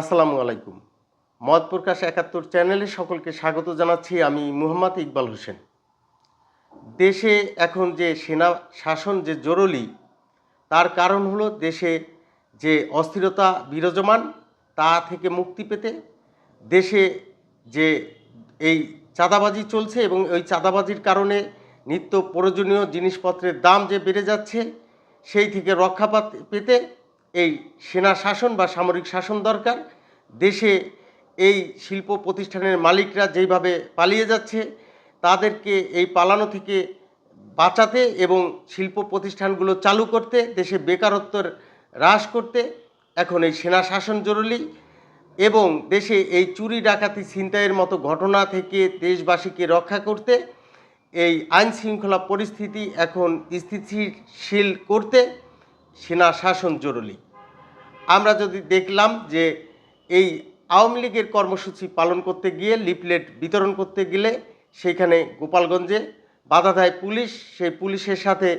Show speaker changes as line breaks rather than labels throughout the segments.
আসসালামু আলাইকুম। মত প্রকাশ একাত্তর চ্যানেলে সকলকে স্বাগত জানাচ্ছি আমি মুহাম্মদ ইকবাল হোসেন। দেশে এখন যে সেনা শাসন যে জরুরি, তার কারণ হলো দেশে যে অস্থিরতা বিরাজমান, তা থেকে মুক্তি পেতে দেশে যে এই চাঁদাবাজি চলছে এবং ওই চাঁদাবাজির কারণে নিত্য প্রয়োজনীয় জিনিসপত্রের দাম যে বেড়ে যাচ্ছে, সেই থেকে রক্ষা পেতে এই সেনা শাসন বা সামরিক শাসন দরকার। দেশে এই শিল্প প্রতিষ্ঠানের মালিকরা যেইভাবে পালিয়ে যাচ্ছে, তাদেরকে এই পালানো থেকে বাঁচাতে এবং শিল্প প্রতিষ্ঠানগুলো চালু করতে, দেশে বেকারত্বের হ্রাস করতে এখন এই সেনা শাসন জরুরি এবং দেশে এই চুরি, ডাকাতি, ছিনতাইয়ের মতো ঘটনা থেকে দেশবাসীকে রক্ষা করতে, এই আইন শৃঙ্খলা পরিস্থিতি এখন স্থিতিশীল করতে সেনা শাসন জরুরি। আমরা যদি দেখলাম যে এই আওয়ামী লীগের কর্মসূচি পালন করতে গিয়ে লিফলেট বিতরণ করতে গেলে সেইখানে গোপালগঞ্জে বাধা দেয় পুলিশ, সেই পুলিশের সাথে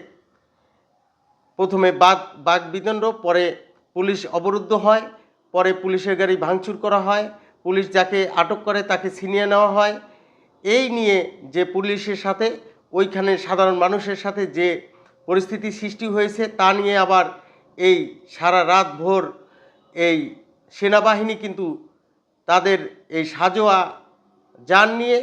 প্রথমে বাঘ বাঘ বিদণ্ড পরে পুলিশ অবরুদ্ধ হয়, পরে পুলিশের গাড়ি ভাঙচুর করা হয়, পুলিশ যাকে আটক করে তাকে ছিনিয়ে নেওয়া হয়। এই নিয়ে যে পুলিশের সাথে, ওইখানে সাধারণ মানুষের সাথে যে পরিস্থিতি সৃষ্টি হয়েছে, তা নিয়ে আবার এই সারা রাত ভোর এই সেনাবাহিনী কিন্তু তাদের এই সাজোয়া যান নিয়ে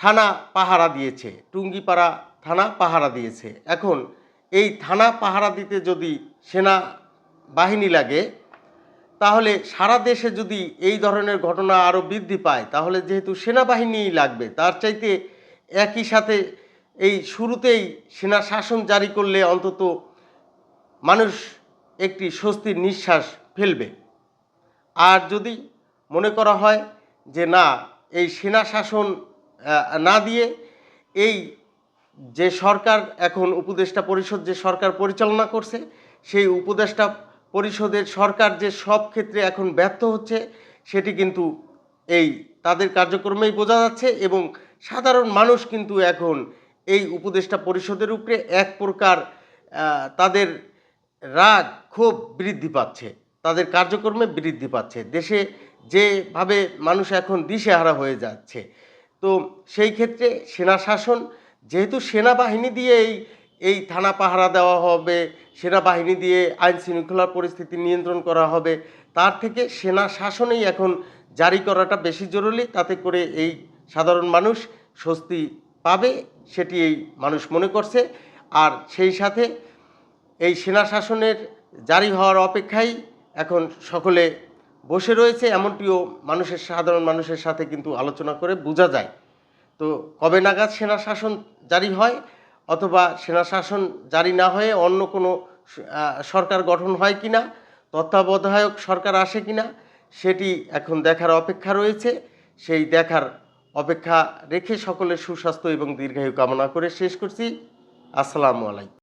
থানা পাহারা দিয়েছে, টুঙ্গিপাড়া থানা পাহারা দিয়েছে। এখন এই থানা পাহারা দিতে যদি সেনা বাহিনী লাগে, তাহলে সারা দেশে যদি এই ধরনের ঘটনা আরও বৃদ্ধি পায়, তাহলে যেহেতু সেনাবাহিনীই লাগবে, তার চাইতে একই সাথে এই শুরুতেই সেনা শাসন জারি করলে অন্তত মানুষ একটি স্বস্তির নিঃশ্বাস ফেলবে। আর যদি মনে করা হয় যে না, এই সেনা শাসন না দিয়ে এই যে সরকার এখন উপদেষ্টা পরিষদ যে সরকার পরিচালনা করছে, সেই উপদেষ্টা পরিষদের সরকার যে সব ক্ষেত্রে এখন ব্যর্থ হচ্ছে, সেটি কিন্তু এই তাদের কার্যক্রমেই বোঝা যাচ্ছে এবং সাধারণ মানুষ কিন্তু এখন এই উপদেষ্টা পরিষদের উপরে এক প্রকার তাদের রাগ ক্ষোভ বৃদ্ধি পাচ্ছে, তাদের কার্যক্রমে বৃদ্ধি পাচ্ছে, দেশে যেভাবে মানুষ এখন দিশেহারা হয়ে যাচ্ছে। তো সেই ক্ষেত্রে সেনা শাসন, যেহেতু সেনাবাহিনী দিয়ে এই এই থানা পাহারা দেওয়া হবে, সেনাবাহিনী দিয়ে আইন শৃঙ্খলার পরিস্থিতি নিয়ন্ত্রণ করা হবে, তার থেকে সেনা শাসনেই এখন জারি করাটা বেশি জরুরি, তাতে করে এই সাধারণ মানুষ স্বস্তি পাবে, সেটি এই মানুষ মনে করছে। আর সেই সাথে এই সেনা শাসনের জারি হওয়ার অপেক্ষায় এখন সকলে বসে রয়েছে, এমনটিও মানুষের, সাধারণ মানুষের সাথে কিন্তু আলোচনা করে বোঝা যায়। তো কবে নাগাদ সেনা শাসন জারি হয় অথবা সেনা শাসন জারি না হয়ে অন্য কোনো সরকার গঠন হয় কি না তত্ত্বাবধায়ক সরকার আসে কি না সেটি এখন দেখার অপেক্ষা রয়েছে। সেই দেখার অপেক্ষা রেখে সকলের সুস্বাস্থ্য এবং দীর্ঘায়ু কামনা করে শেষ করছি। আসসালামু আলাইকুম।